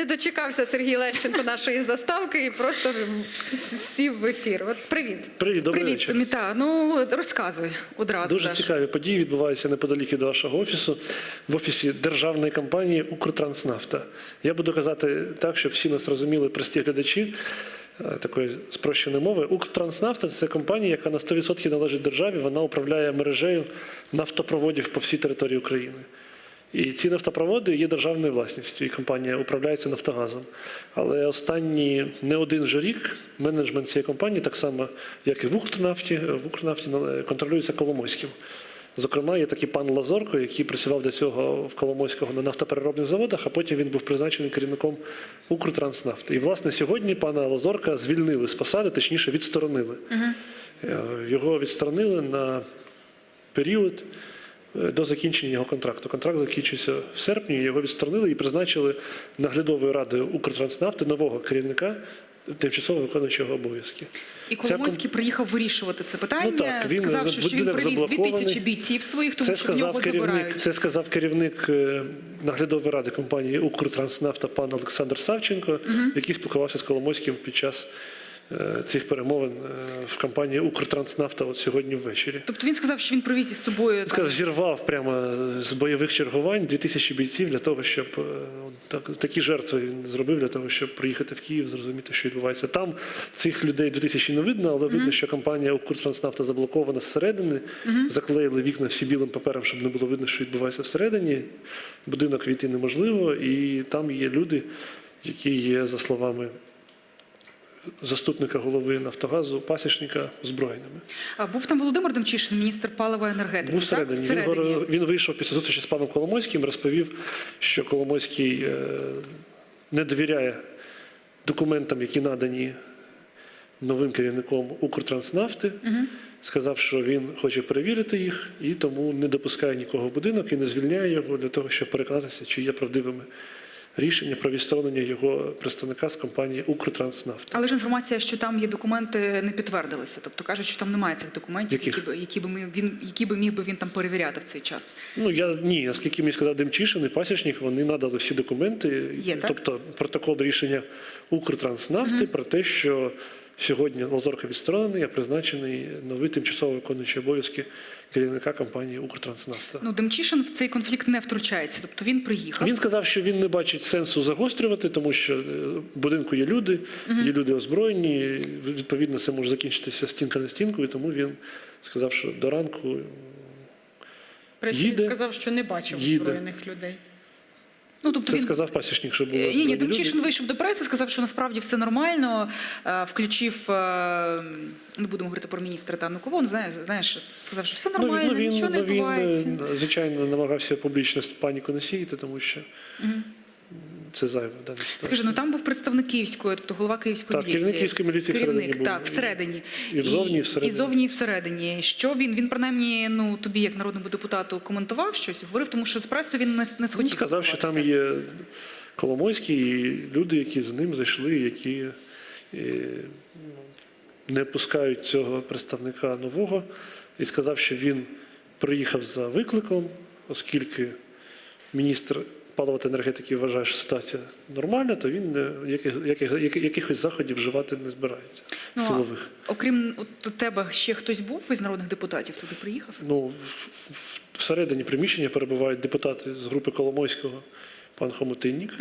не дочекався Сергій Лещенко нашої заставки і просто сів в ефір. От привіт. Привіт, добрий Привіт, вечір. Томіта. Ну розказуй одразу. Дуже Даш. цікаві події відбуваються неподалік від вашого офісу, в офісі державної компанії Укртранснафта. Я буду казати так, щоб всі нас розуміли, прості глядачі е, такої спрощеної мови. Укртранснафта це компанія, яка на 100% належить державі. Вона управляє мережею нафтопроводів по всій території України. І ці нафтопроводи є державною власністю, і компанія управляється Нафтогазом. Але останні не один вже рік менеджмент цієї компанії, так само як і в Укрнафті, в Укрнафті контролюється Коломойським. Зокрема, є такий пан Лазорко, який працював до цього в Коломойського на нафтопереробних заводах, а потім він був призначений керівником Укртранснафти. І, власне, сьогодні пана Лазорка звільнили з посади, точніше, відсторонили. Е, Його відсторонили на період до закінчення його контракту. Контракт закінчився в серпні, його відсторонили і призначили наглядовою радою Укртранснафти нового керівника, тимчасово виконуючого обов'язки. І Ця Коломойський приїхав вирішувати це питання. Ну так, він сказав, що, що він привіз 2000 заблокований. бійців своїх, тому Це що в нього керівник, забирають. це сказав керівник е, наглядової ради компанії Укртранснафта пан Олександр Савченко, який спілкувався з Коломойським під час е, цих перемовин е, в компанії Укртранснафта от сьогодні ввечері. Тобто він сказав, що він привіз із собою Сказав, зірвав прямо з бойових чергувань 2000 бійців для того, щоб е, так, такі жертви він зробив для того, щоб приїхати в Київ, зрозуміти, що відбувається. Там цих людей 2000 не видно, але видно, що компанія Укртранснафта заблокована зсередини. Заклеїли вікна всі білим папером, щоб не було видно, що відбувається всередині. Будинок війти неможливо, і там є люди, які є, за словами. Заступника голови Нафтогазу, пасічника озброєними. А, був там Володимир Демчишин, міністр палива і енергетики. Був так? всередині. Він, Всередині. він вийшов після зустрічі з паном Коломойським, розповів, що Коломойський е, не довіряє документам, які надані новим керівником Укртранснафти. Сказав, що він хоче перевірити їх і тому не допускає нікого в будинок і не звільняє його для того, щоб переконатися, чи є правдивими рішення про відсторонення його представника з компанії Укртранснафта. Але ж інформація, що там є документи, не підтвердилася. Тобто кажуть, що там немає цих документів, які би які би ми- він які би міг би він там перевіряти в цей час. Ну я ні, наскільки мені сказав Демчишин і Пасічник, вони надали всі документи, Є, так? тобто протокол рішення Укртранснафти про те, що сьогодні Лазорка відсторонений, а призначений новий тимчасово виконуючий обов'язки керівника компанії Укртранснафта. Ну Демчишин в цей конфлікт не втручається. Тобто він приїхав. Він сказав, що він не бачить сенсу загострювати, тому що е, в будинку є люди, є люди озброєні. Відповідно, це може закінчитися стінка на стінку, і тому він сказав, що до ранку Причому Їде. сказав, що не бачив Їде. озброєних людей. Ну тобто це він сказав пасічник, що було Е, Ні, ні. Демчишин вийшов до преси, сказав, що насправді все нормально. е, Включив, е, не будемо говорити про міністра та Нукову, знає- знаєш, сказав, що все нормально, ну, він, нічого не ну, він, відбувається. Він, звичайно, намагався публічно паніку не сіяти, тому що це зайве в даній ситуації. Скажи, ну там був представник Київської, тобто голова Київської Так, міліції. керівник Київської міліції Керівник, всередині був. всередині. І взовні, і всередині. І зовні, і всередині. Що він? Він принаймні, ну тобі, як народному депутату, коментував щось, говорив, тому що з пресою він не, не Він сказав, що там є Коломойський і люди, які з ним зайшли, які е, не пускають цього представника нового, і сказав, що він приїхав за викликом, оскільки міністр палива енергетики вважає, що ситуація нормальна, то він е, яких, яких, яких- якихось заходів вживати не збирається Ну, а силових. Окрім от, тебе, ще хтось був із народних депутатів туди приїхав? Ну, в- всередині приміщення перебувають депутати з групи Коломойського, пан Хомутиннік.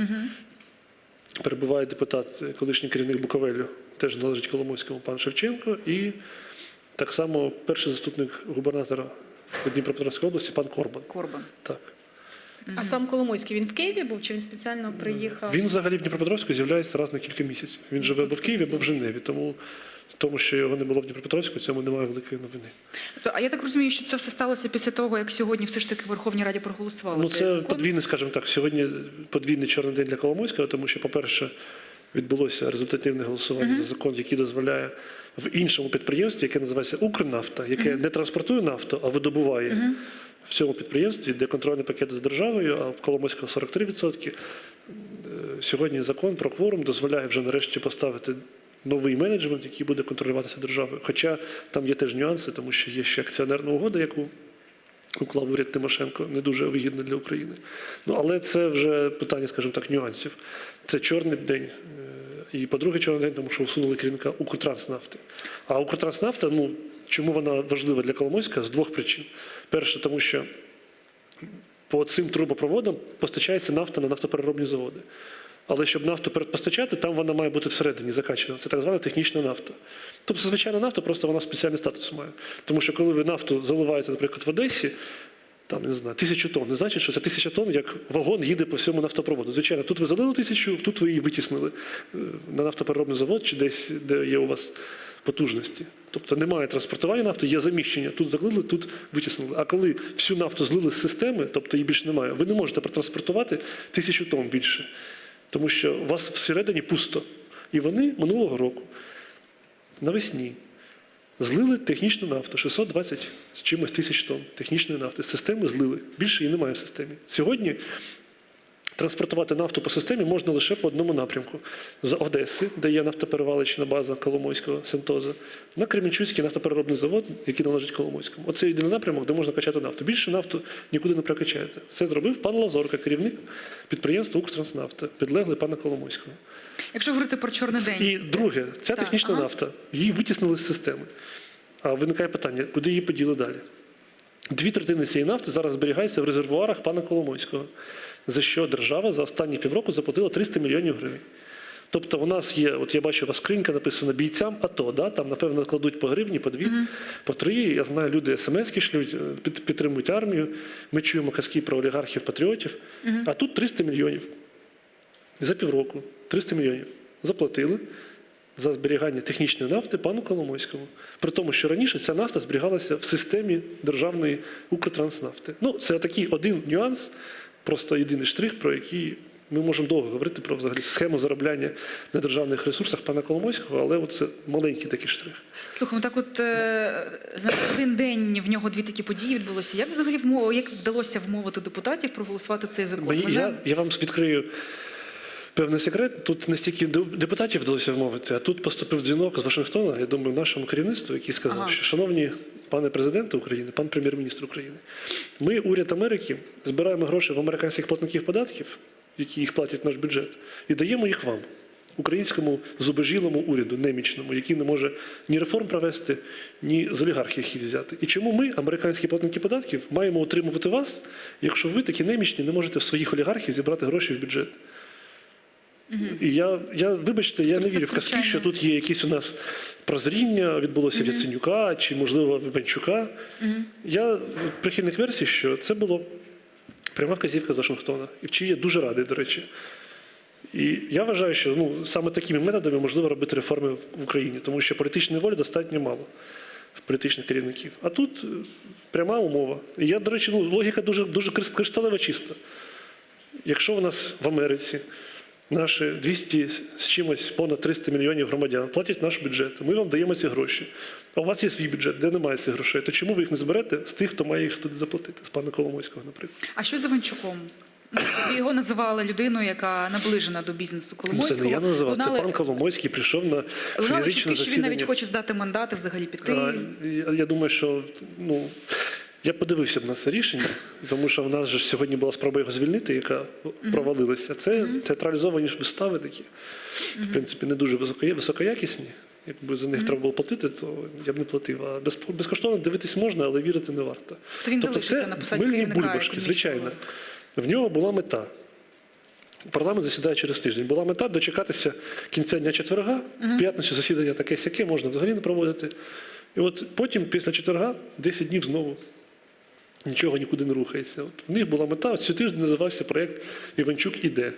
Перебуває депутат, е, колишній керівник Буковелю, теж належить Коломойському, пан Шевченко. І так само перший заступник губернатора Дніпропетровської області, пан Корбан. Корбан. Так. А сам Коломойський він в Києві був чи він спеціально приїхав? Він взагалі в Дніпропетровську з'являється раз на кілька місяців. Він живе або в Києві, або в Женеві. Тому в тому, що його не було в Дніпропетровську, цьому немає великої новини. Тобто, а я так розумію, що це все сталося після того, як сьогодні все ж таки в Верховній Раді проголосували Ну, це закон. подвійний, скажімо так, сьогодні подвійний чорний день для Коломойського, тому що, по-перше, відбулося результативне голосування за закон, який дозволяє в іншому підприємстві, яке називається Укрнафта, яке не транспортує нафту, а видобуває в цьому підприємстві, де контрольний пакет з державою, а в Коломойського 43%. Е, Сьогодні закон про кворум дозволяє вже нарешті поставити новий менеджмент, який буде контролюватися державою. Хоча там є теж нюанси, тому що є ще акціонерна угода, яку уклав уряд Тимошенко, не дуже вигідно для України. Ну, але це вже питання, скажімо так, нюансів. Це чорний день. е, І по-друге, чорний день, тому що усунули керівника Укртранснафти. А Укртранснафта, ну чому вона важлива для Коломойська? З двох причин. Перше, тому що по цим трубопроводам постачається нафта на нафтопереробні заводи. Але щоб нафту постачати, там вона має бути всередині закачана. Це так звана технічна нафта. Тобто звичайна нафта, просто вона спеціальний статус має. Тому що коли ви нафту заливаєте, наприклад, в Одесі, там не знаю, тисячу тонн, не значить, що це тисяча тонн, як вагон їде по всьому нафтопроводу. Звичайно, тут ви залили тисячу, тут ви її витіснили е, на нафтопереробний завод чи десь, де є у вас потужності. Тобто немає транспортування нафти, є заміщення. Тут залили, тут витіснили. А коли всю нафту злили з системи, тобто її більше немає, ви не можете протранспортувати тисячу тонн більше. Тому що у вас всередині пусто. І вони минулого року навесні злили технічну нафту 620 з чимось тисяч тонн технічної нафти. Системи злили. Більше її немає в системі. Сьогодні транспортувати нафту по системі можна лише по одному напрямку: з Одеси, де є нафтоперевалична база Коломойського Сентоза, на Кремінчуцький нафтопереробний завод, який належить Коломойському. Оце єдиний напрямок, де можна качати нафту. Більше нафту нікуди не прокачаєте. Це зробив пан Лазорка, керівник підприємства Укртранснафта, підлеглий пана Коломойського. Якщо говорити про чорний день, І друге, ця Так, технічна ага. нафта, її витіснили з системи. А виникає питання, куди її поділи далі? Дві третини цієї нафти зараз зберігається в резервуарах пана Коломойського, за що держава за останні півроку заплатила 300 мільйонів гривень. Тобто у нас є, от я бачу, у вас скринька написана бійцям АТО, да? там, напевно, кладуть по гривні, по дві, по три. Я знаю, люди смс-ки шлють, е, під- підтримують армію. Ми чуємо казки про олігархів, патріотів. А тут 300 мільйонів. За півроку 300 мільйонів заплатили за зберігання технічної нафти пану Коломойському. При тому, що раніше ця нафта зберігалася в системі державної Укртранснафти. Ну, це такий один нюанс, просто єдиний штрих, про який ми можемо довго говорити про взагалі схему заробляння на державних ресурсах пана Коломойського, але це маленький такий штрих. слухай, ну так от е, за один день в нього дві такі події відбулося. Як взагалі як вдалося вмовити депутатів проголосувати цей закон? Я, я вам відкрию певний секрет. Тут не стільки депутатів вдалося вмовити, а тут поступив дзвінок з Вашингтона, я думаю, нашому керівництву, який сказав, Ага. що шановні пане президенте України, пан прем'єр-міністр України, ми, уряд Америки, збираємо гроші в американських платників податків, які їх платять наш бюджет, і даємо їх вам. Українському зубожілому уряду, немічному, який не може ні реформ провести, ні з олігархів їх взяти. І чому ми, американські платники податків, маємо утримувати вас, якщо ви такі немічні не можете в своїх олігархів зібрати гроші в бюджет? І я, я, вибачте, я Тобто не вірю в казки, що тут є якісь у нас прозріння, відбулося в Яценюка чи, можливо, Вибанчука. Я прихильник версії, що це було пряма вказівка з Вашингтона, і в чиї я дуже радий, до речі. І я вважаю, що ну, саме такими методами можливо робити реформи в- в Україні, тому що політичної волі достатньо мало в політичних керівників. А тут е, пряма умова. І я, до речі, ну, логіка дуже, дуже кришталево чиста. Якщо в нас в Америці наші 200 з чимось понад 300 мільйонів громадян платять наш бюджет, ми вам даємо ці гроші. А у вас є свій бюджет, де немає цих грошей. То чому ви їх не зберете з тих, хто має їх туди заплатити, з пана Коломойського, наприклад? А що з Іванчуком? Ну, Його називали людиною, яка наближена до бізнесу Коломойського. це не я називав, це пан Коломойський прийшов на Лунали феєричне чутки, що він навіть хоче здати мандати, взагалі піти. А, я думаю, що ну, я подивився б на це рішення, тому що в нас же сьогодні була спроба його звільнити, яка провалилася. Це театралізовані ж вистави такі, в принципі, не дуже високоякісні. Якби за них треба було платити, то я б не платив. А безкоштовно дивитись можна, але вірити не варто. То він на посаді мильні бульбашки, звичайно. В нього була мета. Парламент засідає через тиждень. Була мета дочекатися кінця дня четверга, в п'ятницю засідання таке сяке можна взагалі не проводити. І от потім, після четверга, 10 днів знову нічого нікуди не рухається. От в них була мета, цей тиждень називався проєкт Іванчук іде.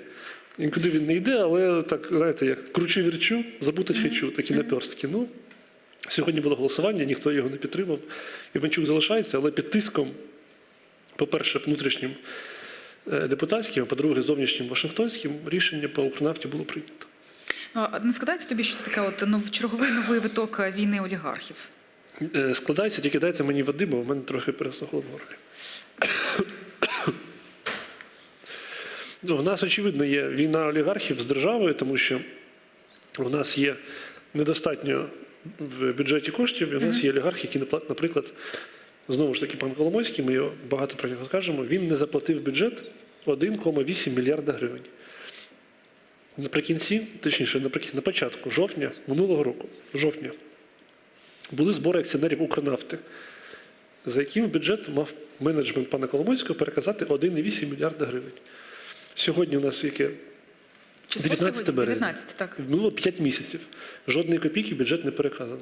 Нікуди він не йде, але так, знаєте, як кручу вірчу, забутать хочу, такі наперстки. Ну, сьогодні було голосування, ніхто його не підтримав. Іванчук залишається, але під тиском, по-перше, внутрішнім е, депутатським, а по-друге, зовнішнім Вашингтонським, рішення по Укрнафті було прийнято. Ну, а не складається тобі, що це таке от нов- черговий новий виток війни олігархів? Е, Складається, тільки дайте мені води, бо в мене трохи пересохло в горлі. Ну, У нас, очевидно, є війна олігархів з державою, тому що у нас є недостатньо в бюджеті коштів, і у нас є олігархи, які, напла- наприклад, Знову ж таки, пан Коломойський, ми його багато про нього скажемо, він не заплатив бюджет 1,8 мільярда гривень. Наприкінці, точніше, наприкінці, на початку жовтня минулого року, жовтня, були збори акціонерів Укрнафти, за яким в бюджет мав менеджмент пана Коломойського переказати 1,8 мільярда гривень. Сьогодні у нас яке Число 19 сьогодні? березня. 19, так. Минуло 5 місяців. Жодної копійки бюджет не переказано.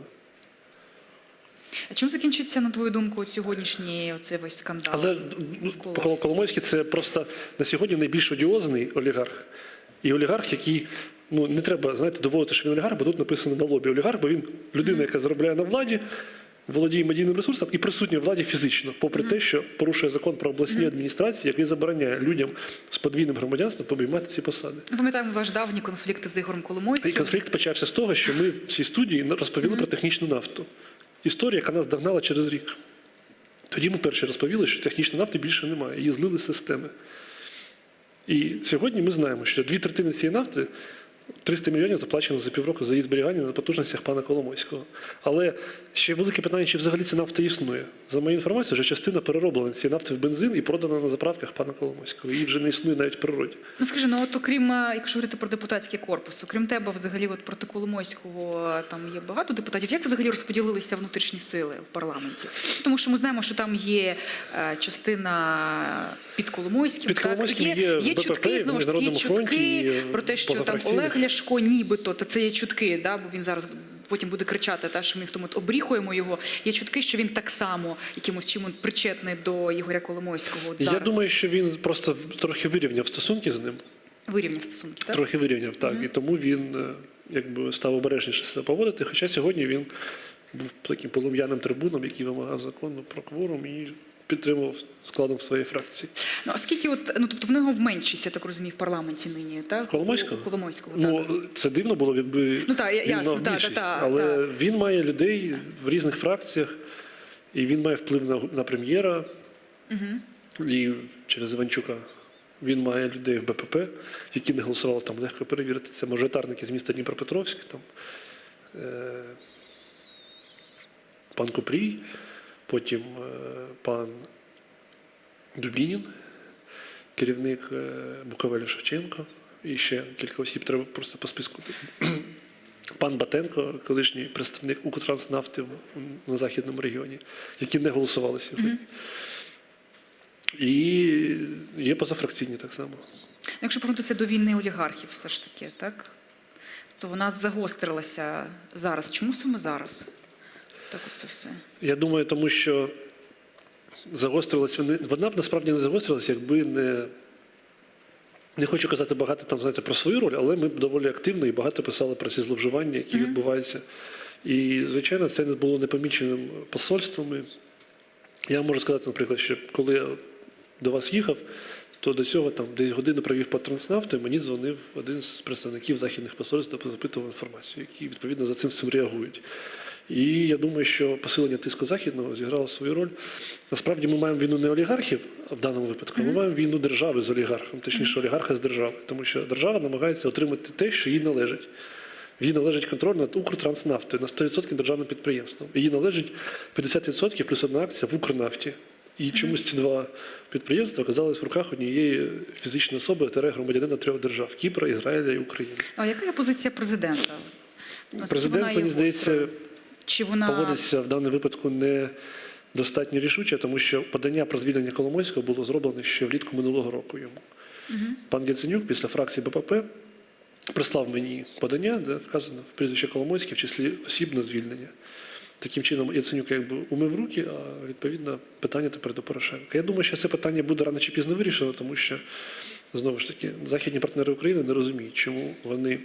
А чим закінчиться, на твою думку, от сьогоднішній оцей весь скандал? Але ну, Коломойський це просто на сьогодні найбільш одіозний олігарх. І олігарх, який ну не треба знаєте, доводити, що він олігарх, бо тут написано на лобі олігарх, бо він людина, яка заробляє на владі, володіє медійним ресурсом і присутня в владі фізично, попри те, що порушує закон про обласні адміністрації, який забороняє людям з подвійним громадянством обіймати ці посади. Ми пам'ятаємо ваш давній конфлікт з Ігорем І конфлікт почався з того, що ми в цій студії розповіли про технічну нафту. Історія, яка нас догнала через рік. Тоді ми перші розповіли, що технічної нафти більше немає, її злили з системи. І сьогодні ми знаємо, що дві третини цієї нафти 300 мільйонів заплачено за півроку за її зберігання на потужностях пана Коломойського. Але ще велике питання, чи взагалі ця нафта існує. За моєю інформацією, вже частина перероблена цієї нафти в бензин і продана на заправках пана Коломойського. Її вже не існує навіть в природі. Ну скажи, ну от окрім, е, якщо говорити про депутатський корпус, окрім тебе, взагалі, от проти Коломойського е, там є багато депутатів. Як взагалі розподілилися внутрішні сили в парламенті? Тому що ми знаємо, що там є е, частина під Коломойським. Під так? Коломойським є є БПП, чутки, знову ж таки, є фронті, чутки і про те, що там. Олег Ляшко, нібито, та це є чутки, да, бо він зараз. Потім буде кричати, та що ми в тому обріхуємо його. Є чутки, що він так само якимось чимось причетний до Ігоря Коломойського. От Я думаю, що він просто трохи вирівняв стосунки з ним. вирівняв стосунки. Так? Трохи вирівняв, так. І тому він е, якби став обережніше себе поводити. Хоча сьогодні він був таким полум'яним трибуном, який вимагав закону про кворум і підтримував складом своєї фракції. Ну, а скільки от, ну тобто в нього в меншість, я так розумію, в парламенті нині, так? Коломойського? Коломойського, так. Ну це дивно було, якби Ну, так, я- він ясно, мав більшість. так, так, але так. він має людей в різних фракціях, і він має вплив на, на прем'єра і через Іванчука. Він має людей в БПП, які не голосували там легко перевірити. Це мажоритарники з міста Дніпропетровськ, там, е, пан Купрій, потім е, пан Дубінін, керівник е, Буковелі Шевченко, і ще кілька осіб треба просто по списку. Пан Батенко, колишній представник Укртранснафти на західному регіоні, які не голосували сьогодні. І є позафракційні так само. Ну, Якщо повернутися до війни олігархів, все ж таки, так? То вона загострилася зараз. Чому саме зараз? Так це все. Я думаю, тому що загострилася вона б насправді не загострилася, якби не. Не хочу казати багато там, знаєте, про свою роль, але ми б доволі активно і багато писали про ці зловживання, які відбуваються. І, звичайно, це не було непоміченим посольствами. Я можу сказати, наприклад, що коли я до вас їхав, то до цього там десь годину провів по транснафту, і мені дзвонив один з представників західних посольств, та запитував інформацію, які відповідно за цим всім реагують. І я думаю, що посилення тиску західного зіграло свою роль. Насправді ми маємо війну не олігархів в даному випадку, ми маємо війну держави з олігархом, точніше олігарха з держави, тому що держава намагається отримати те, що їй належить. Їй належить контроль над Укртранснафтою на 100% державним підприємством. Їй належить 50% плюс одна акція в Укрнафті. І чомусь ці два підприємства оказались в руках однієї фізичної особи, тере громадянина трьох держав Кіпра, Ізраїля і України. А яка є позиція президента? Наскільки Президент, мені здається? Чи вона поводиться в даному випадку не достатньо рішуче, тому що подання про звільнення Коломойського було зроблено ще влітку минулого року йому. Пан Яценюк після фракції БПП прислав мені подання, де вказано прізвище Коломойське в числі осіб на звільнення. Таким чином, Яценюк якби умив руки, а відповідно питання тепер до Порошенка. Я думаю, що це питання буде рано чи пізно вирішено, тому що знову ж таки західні партнери України не розуміють, чому вони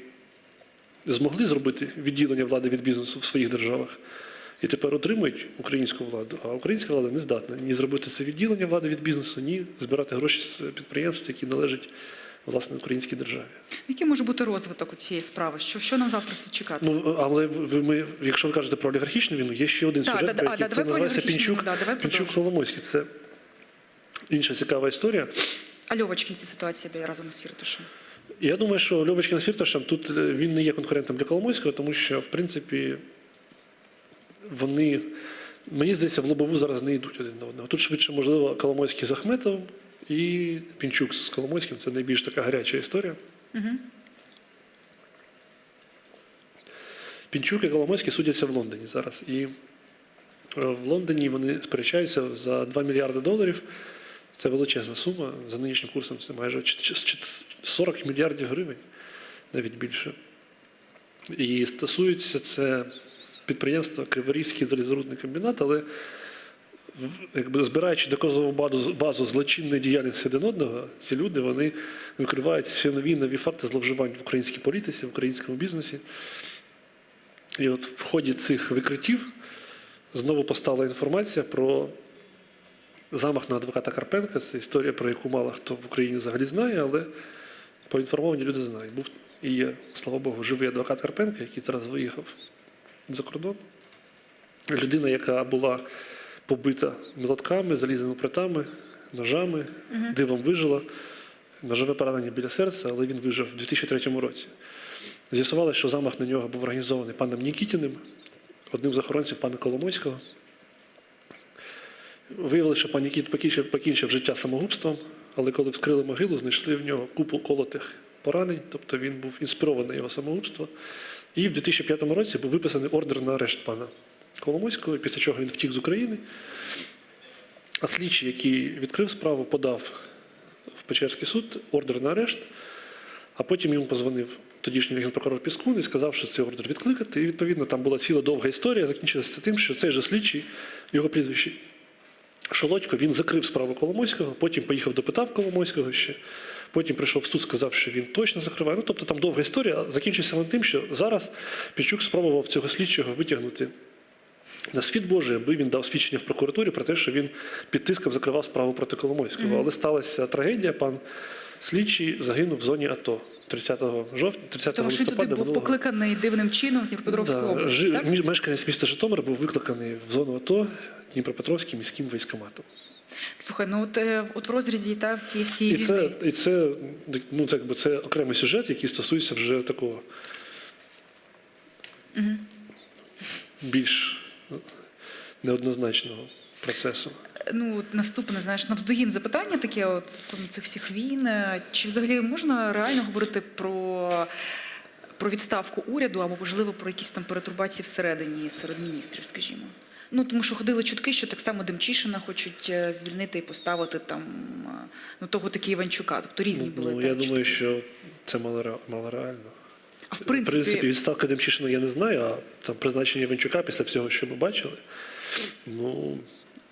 змогли зробити відділення влади від бізнесу в своїх державах. І тепер отримують українську владу, а українська влада не здатна ні зробити це відділення влади від бізнесу, ні збирати гроші з підприємств, які належать власне українській державі. який може бути розвиток у цієї справи? Що, що нам завтра слід чекати? Ну але ви ми, якщо ви кажете про олігархічну війну, є ще один сюжет, да, про який да, це називається Пінчук, да, Пінчук. Коломойський. Це інша цікава історія. А Льовочкін ці ситуації де разом із Я думаю, що Льовочкин з Фірташем тут е, він не є конкурентом для Коломойського, тому що, в принципі, вони Мені здається, в лобову зараз не йдуть один на одного. Тут швидше, можливо, Коломойський з Ахметовим і Пінчук з Коломойським це найбільш така гаряча історія. Пінчук і Коломойський судяться в Лондоні зараз. І е, в Лондоні вони сперечаються за 2 мільярди доларів. Це величезна сума. За нинішнім курсом це майже ч- ч- ч- 40 мільярдів гривень, навіть більше. І стосується це підприємства Криворізький залізорудний комбінат, але якби збираючи доказову базу, базу злочинної діяльності один одного, ці люди вони викривають всі нові нові факти зловживань в українській політиці, в українському бізнесі. І от в ході цих викриттів знову постала інформація про замах на адвоката Карпенка. Це історія, про яку мало хто в Україні взагалі знає, але поінформовані люди знають. Був і є, слава Богу, живий адвокат Карпенка, який зараз виїхав за кордон. Людина, яка була побита молотками, залізними притами, ножами, дивом вижила. Ножове поранення біля серця, але він вижив у 2003 році. З'ясувалося, що замах на нього був організований паном Нікітіним, одним з охоронців пана Коломойського. Виявилося, що пан Нікіт покінчив, покінчив життя самогубством, але коли вскрили могилу, знайшли в нього купу колотих поранень, тобто він був інспірований його самогубство. І в 2005 році був виписаний ордер на арешт пана Коломойського, після чого він втік з України. А слідчий, який відкрив справу, подав в Печерський суд ордер на арешт, а потім йому позвонив тодішній генпрокурор Піскун і сказав, що цей ордер відкликати. І відповідно там була ціла довга історія, закінчилася тим, що цей же слідчий, його прізвище Шолодько, він закрив справу Коломойського, потім поїхав допитав Коломойського ще. Потім прийшов в суд, сказав, що він точно закриває. Ну, тобто там довга історія закінчиться вона тим, що зараз Пічук спробував цього слідчого витягнути на світ Божий, аби він дав свідчення в прокуратурі про те, що він під тиском закривав справу проти Коломойського. Але сталася трагедія. Пан слідчий загинув в зоні АТО 30 жовтня, 30 Тому що туди був покликаний дивним чином з Дніпропетровської Да, області. так? Мешканець міста Житомир був викликаний в зону АТО Дніпропетровським міським військоматом. Слухай, ну от, е, от в розрізі та в цій всій І це, і це, ну, це, якби, це окремий сюжет, який стосується вже такого більш неоднозначного процесу. Ну, наступне, знаєш, навздогін запитання таке от стосовно цих всіх війн. Е, Чи взагалі можна реально говорити про, про відставку уряду або, можливо, про якісь там перетурбації всередині серед міністрів, скажімо? Ну, тому що ходили чутки, що так само Демчишина хочуть е, звільнити і поставити там е, ну, того таки Іванчука. Тобто різні були Ну, я думаю, що це мало, мало реально. А в В принципі, принципі, відставка Демчишина я не знаю, а там призначення Іванчука після всього, що ми бачили. Ну,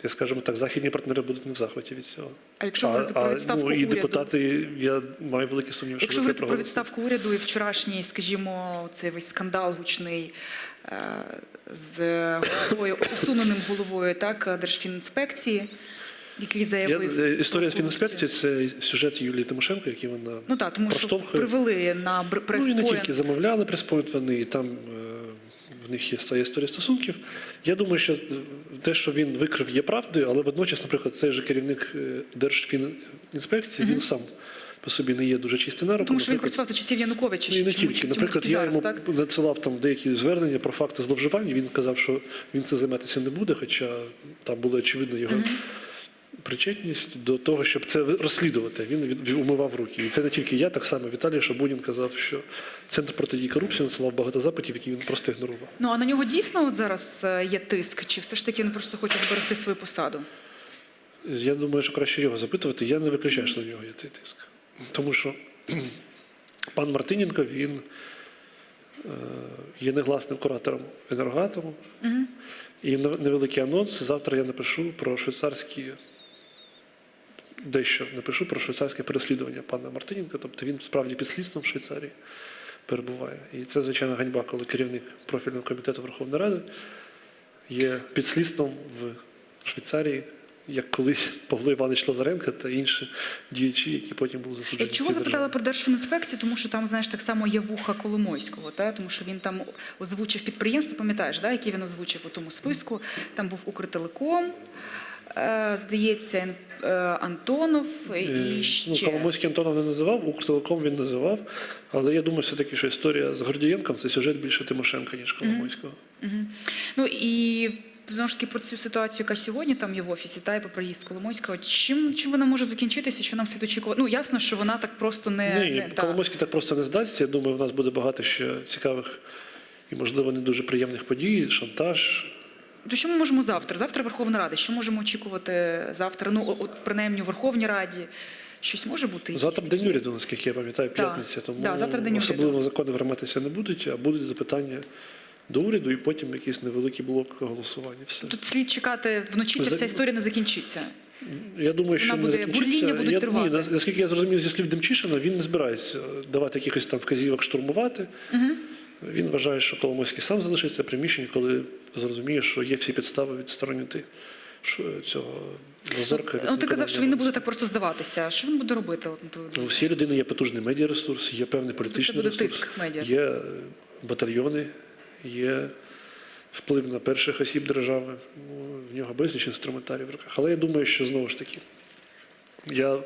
я скажімо так, західні партнери будуть не в захваті від цього. а якщо говорити про відставку ну, і уряду, депутати, я маю великі сумніви, що Якщо говорити про відставку уряду і вчорашній, скажімо, цей весь скандал гучний е, з головою, усуненим головою так, Держфінінспекції, який заявив. е, про історія з. Фінінспекції це сюжет Юлії Тимошенко, який вона Ну так, тому що привели на бр- Ну і не тільки замовляли прес-пойнт вони, і там е, в них є своя історія стосунків. Я думаю, що те, що він викрив, є правдою, але водночас, наприклад, цей же керівник е, Держфінінспекції, він сам по собі не є дуже чистий на руку. Тому що він працював за часів Януковича. Ну, і не тільки. Наприклад, я йому надсилав там деякі звернення про факти зловживань. і Він казав, що він це займатися не буде, хоча там була очевидна його причетність до того, щоб це розслідувати. Він умивав руки. І це не тільки я, так само Віталій Шабунін казав, що центр протидії корупції надсилав багато запитів, які він просто ігнорував. Ну а на нього дійсно от зараз е, є тиск, чи все ж таки він просто хоче зберегти свою посаду? Я думаю, що краще його запитувати. Я не виключаю, що на нього є цей тиск. Тому що пан Мартиненко він е, є негласним куратором енергоатому. І нев- невеликий анонс. Завтра я напишу про швейцарські. Дещо напишу про швейцарське переслідування пана Мартиненка. Тобто він справді під слідством в Швейцарії перебуває. І це, звичайно, ганьба, коли керівник профільного комітету Верховної Ради є під слідством в Швейцарії, як колись Павло Іванович Лазаренко та інші діячі, які потім були Я засуджені. чого запитала про Держфінінспекцію? Тому що там, знаєш, так само є вуха Коломойського, та? тому що він там озвучив підприємство, пам'ятаєш, да? яке він озвучив у тому списку. Там був Укртелеком, е, здається, е, Антонов Е, і ще. Ну, Коломойський Антонов не називав, Укртелеком він називав. Але я думаю, все-таки, що історія з Гордієнком це сюжет більше Тимошенка, ніж Коломойського. Ну і знову ж таки про цю ситуацію, яка сьогодні там є в офісі, та і про приїзд Коломойського. Чим, чим вона може закінчитися? Що нам слід очікувати? Ну ясно, що вона так просто не, Ні, не та. Коломойський так просто не здасться. Я думаю, в нас буде багато ще цікавих і, можливо, не дуже приємних подій, шантаж. То що ми можемо завтра? Завтра Верховна Рада. Що можемо очікувати завтра? Ну, от принаймні у Верховній Раді. Щось може бути? Завтра день уряду, наскільки я пам'ятаю, п'ятниця. Тому Да, завтра день уряду. особливо закони прийматися не будуть, а будуть запитання до уряду і потім якийсь невеликий блок голосування. Все. Тут слід чекати вночі, ця За- вся історія не закінчиться. Я думаю, що Вона не закінчиться. будуть я, тривати. Ні, наскільки я зрозумів зі слів Демчишина, він не збирається давати якихось там вказівок штурмувати. Він вважає, що Коломойський сам залишиться в приміщенні, коли зрозуміє, що є всі підстави відсторонити цього Лазорка. Ну, ти казав, що він не буде так просто здаватися. Що він буде робити? На Ну, всі людини є потужний медіаресурс, є певний політичний ресурс, тиск медіа. є батальйони, є вплив на перших осіб держави. Ну, в нього безліч інструментарів в руках. Але я думаю, що знову ж таки, я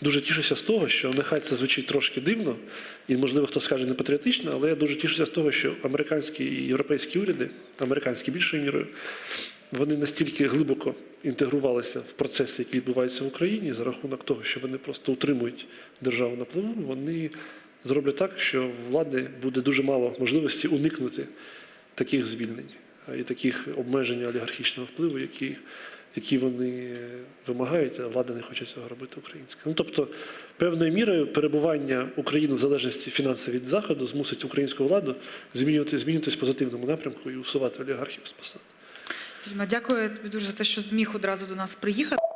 дуже тішуся з того, що нехай це звучить трошки дивно, і, можливо, хто скаже не патріотично, але я дуже тішуся з того, що американські і європейські уряди, американські більшою мірою, вони настільки глибоко інтегрувалися в процеси, які відбуваються в Україні, за рахунок того, що вони просто утримують державу на плаву, вони зроблять так, що влади буде дуже мало можливості уникнути таких звільнень і таких обмежень олігархічного впливу, які, які вони вимагають, а влада не хоче цього робити українська. Ну тобто, певною мірою перебування України в залежності фінансів від заходу змусить українську владу змінювати змінюватись в позитивному напрямку і усувати олігархів з посад. Дякую тобі дуже за те, що зміг одразу до нас приїхати.